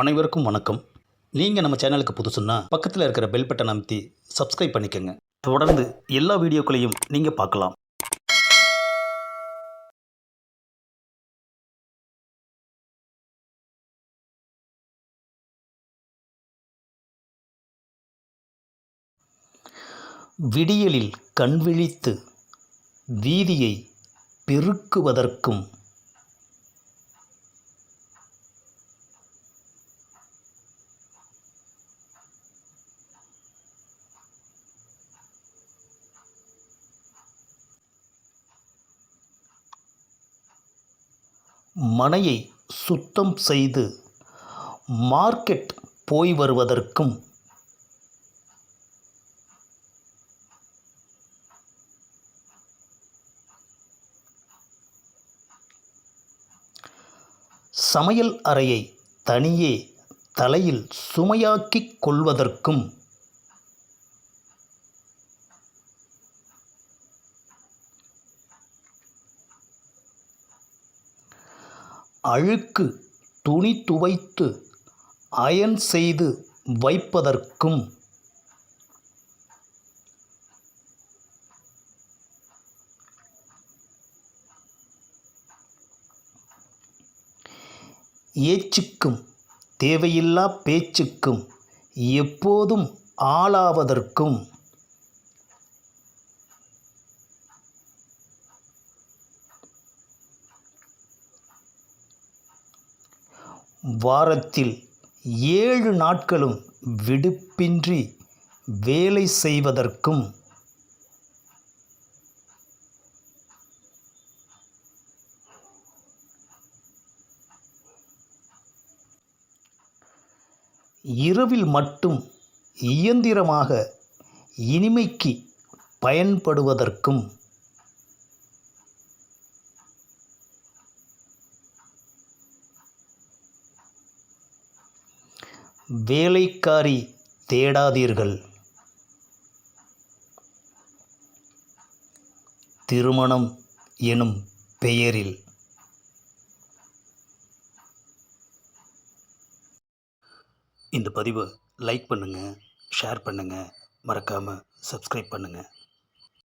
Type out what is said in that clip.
அனைவருக்கும் வணக்கம். நீங்கள் நம்ம சேனலுக்கு புதுசுன்னா பக்கத்தில் இருக்கிற பெல் பட்டன் அமைத்தி சப்ஸ்கிரைப் பண்ணிக்கோங்க. தொடர்ந்து எல்லா வீடியோக்களையும் நீங்கள் பார்க்கலாம். விடியலில் கண்விழித்து வீதியை பெருக்குவதற்கும் மனையை சுத்தம் செய்து மார்க்கெட் போய் வருவதற்கும் சமையல் அறையை தனியே தலையில் சுமையாக்கிக் கொள்வதற்கும் அழுக்கு துணி துவைத்து அயன் செய்து வைப்பதற்கும் ஏச்சுக்கும் தேவையில்லா பேச்சுக்கும் எப்போதும் ஆளாவதற்கும் வாரத்தில் ஏழு நாட்களும் விடுப்பின்றி வேலை செய்வதற்கும் இரவில் மட்டும் இயந்திரமாக இனிமைக்கு பயன்படுவதற்கும் வேலைக்காரி தேடாதீர்கள். திருமணம் எனும் பெயரில். இந்த பதிவை லைக் பண்ணுங்கள் ஷேர் பண்ணுங்கள் மறக்காமல் சப்ஸ்கிரைப் பண்ணுங்கள்